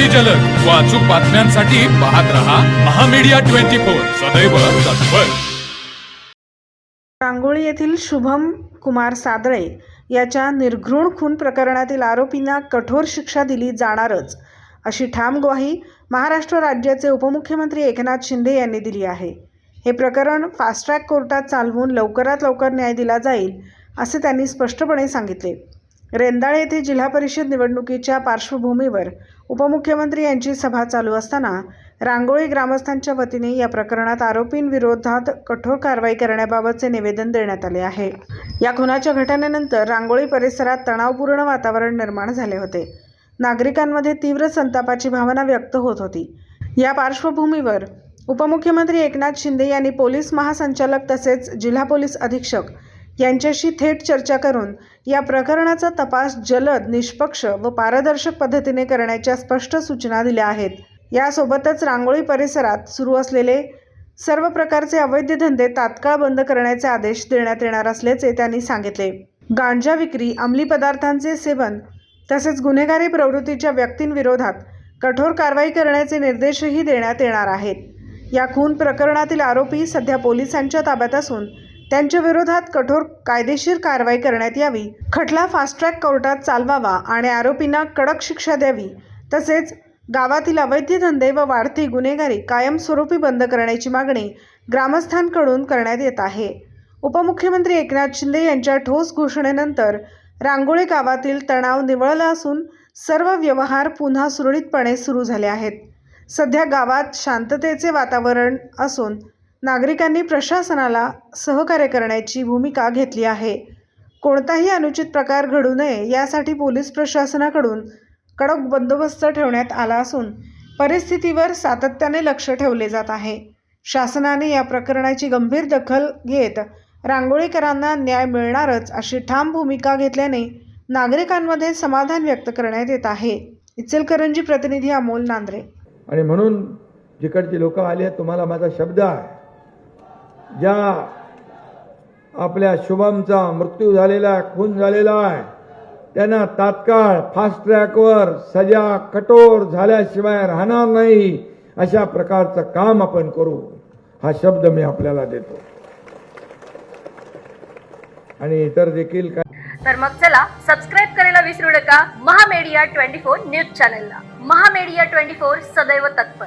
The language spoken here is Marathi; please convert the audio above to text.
अगदी जलद. व अचूक बातम्यांसाठी पाहत रहा महामीडिया ट्वेंटी फोर. सदैव तत्पर. रांगोळी येथील शुभम कुमार सादळे याच्या निर्घृण खून प्रकरणातील आरोपींना कठोर शिक्षा दिली जाणारच अशी ठाम ग्वाही महाराष्ट्र राज्याचे उपमुख्यमंत्री एकनाथ शिंदे यांनी दिली आहे. हे प्रकरण फास्ट ट्रॅक कोर्टात चालवून लवकरात लवकर न्याय दिला जाईल असे त्यांनी स्पष्टपणे सांगितले. रेंदाळे येथे जिल्हा परिषद निवडणुकीच्या पार्श्वभूमीवर उपमुख्यमंत्री यांची सभा चालू असताना रांगोळी ग्रामस्थांच्या वतीने या प्रकरणात आरोपींविरोधात कठोर कारवाई करण्याबाबतचे निवेदन देण्यात आले आहे. या खुनाच्या घटनेनंतर रांगोळी परिसरात तणावपूर्ण वातावरण निर्माण झाले होते. नागरिकांमध्ये तीव्र संतापाची भावना व्यक्त होत होती. या पार्श्वभूमीवर उपमुख्यमंत्री एकनाथ शिंदे यांनी पोलीस महासंचालक तसेच जिल्हा पोलीस अधीक्षक यांच्याशी थेट चर्चा करून या प्रकरणाचा तपास जलद निष्पक्ष व पारदर्शक पद्धतीने करण्याच्या स्पष्ट सूचना दिल्या आहेत. यासोबतच रांगोळी परिसरात सुरू असलेले सर्व प्रकारचे अवैध धंदे तात्काळ बंद करण्याचे आदेश देण्यात येणार असल्याचे त्यांनी सांगितले. गांजा विक्री अंमली पदार्थांचे सेवन तसेच गुन्हेगारी प्रवृत्तीच्या व्यक्तींविरोधात कठोर कारवाई करण्याचे निर्देशही देण्यात येणार आहेत. या खून प्रकरणातील आरोपी सध्या पोलिसांच्या ताब्यात असून त्यांच्या विरोधात कठोर कायदेशीर कारवाई करण्यात यावी. खटला फास्ट ट्रॅक कोर्टात चालवावा आणि आरोपींना कडक शिक्षा द्यावी. तसेच गावातील अवैध धंदे व वाढती गुन्हेगारी कायमस्वरूपी बंद करण्याची मागणी ग्रामस्थांकडून करण्यात येत आहे. उपमुख्यमंत्री एकनाथ शिंदे यांच्या ठोस घोषणेनंतर रांगोळी गावातील तणाव निवळला असून सर्व व्यवहार पुन्हा सुरळीतपणे सुरू झाले आहेत. सध्या गावात शांततेचे वातावरण असून नागरिकांनी प्रशासनाला सहकार्य करण्याची भूमिका घेतली आहे. कोणताही अनुचित प्रकार घडू नये यासाठी पोलीस प्रशासनाकडून कडक बंदोबस्त ठेवण्यात आला असून परिस्थितीवर सातत्याने लक्ष ठेवले जात आहे. शासनाने या प्रकरणाची गंभीर दखल घेत रांगोळीकरांना न्याय मिळणारच अशी ठाम भूमिका घेतल्याने नागरिकांमध्ये समाधान व्यक्त करण्यात येत आहे. इचलकरंजी प्रतिनिधी अमोल नांद्रे. आणि म्हणून जिकडची लोक आले आहेत तुम्हाला माझा शब्द आहे. ज्या आपल्या शुभमचा मृत्यू झालेला आहे खून झालेला आहे त्यांना तात्काळ फास्ट ट्रॅकवर सजा कठोर झाल्याशिवाय राहणार नाही अशा प्रकारचं काम आपण करू. हा शब्द मी आपल्याला देतो. आणि इतर देखील काय तर मग चला सबस्क्राईब करायला विसरू नका. महामेडिया ट्वेंटी फोर न्यूज चॅनलला. महामेडिया ट्वेंटी फोर सदैव तत्पर.